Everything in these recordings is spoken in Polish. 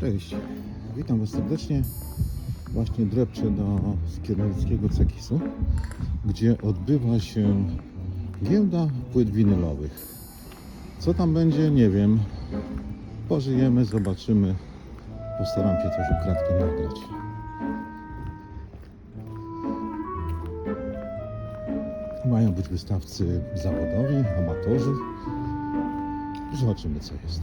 Cześć, witam Was serdecznie. Właśnie drepczę do Skierniewickiego Cekisu, gdzie odbywa się giełda płyt winylowych. Co tam będzie, nie wiem. Pożyjemy, zobaczymy. Postaram się coś ukradkiem nagrać. Mają być wystawcy zawodowi, amatorzy. Zobaczymy, co jest.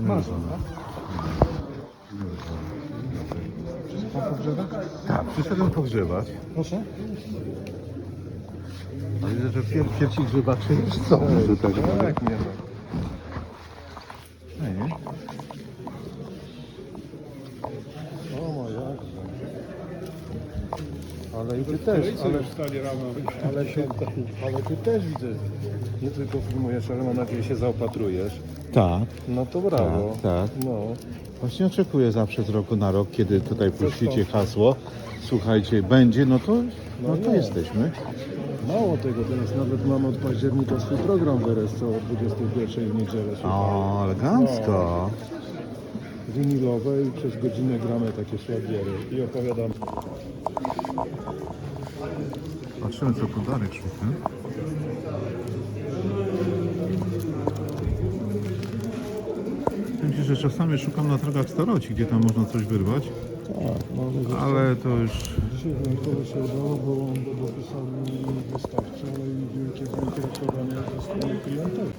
Masz, Tak, przyszedłem pogrzebać. Proszę? A widzę, że pier pierwsi grzebacze już są. Że tak Tak, nie ma. Ale i ty też, ale, ale, ty, ale ty też widzę. Nie tylko filmujesz, ale mam nadzieję się zaopatrujesz. Tak, No to brawo. Tak, tak. No. właśnie oczekuję zawsze z roku na rok, kiedy tutaj puścicie hasło. Słuchajcie, będzie, no to, no to nie. jesteśmy. Mało tego, teraz nawet mamy od października swój program w RSC o 21 w niedzielę. słuchaj. O, elegancko. Winylowe i przez godzinę gramy takie szlagiery i opowiadam. Patrzymy, co tu dalej szukamy. Powiem Ci, że czasami szukam na drogach staroci, gdzie tam można coś wyrwać, Tak, mamy ale to już Dzisiaj wyjątkowo się udało, bo dopisał mi wystarczy, ale i wielkie zainteresowanie ze strony klientów.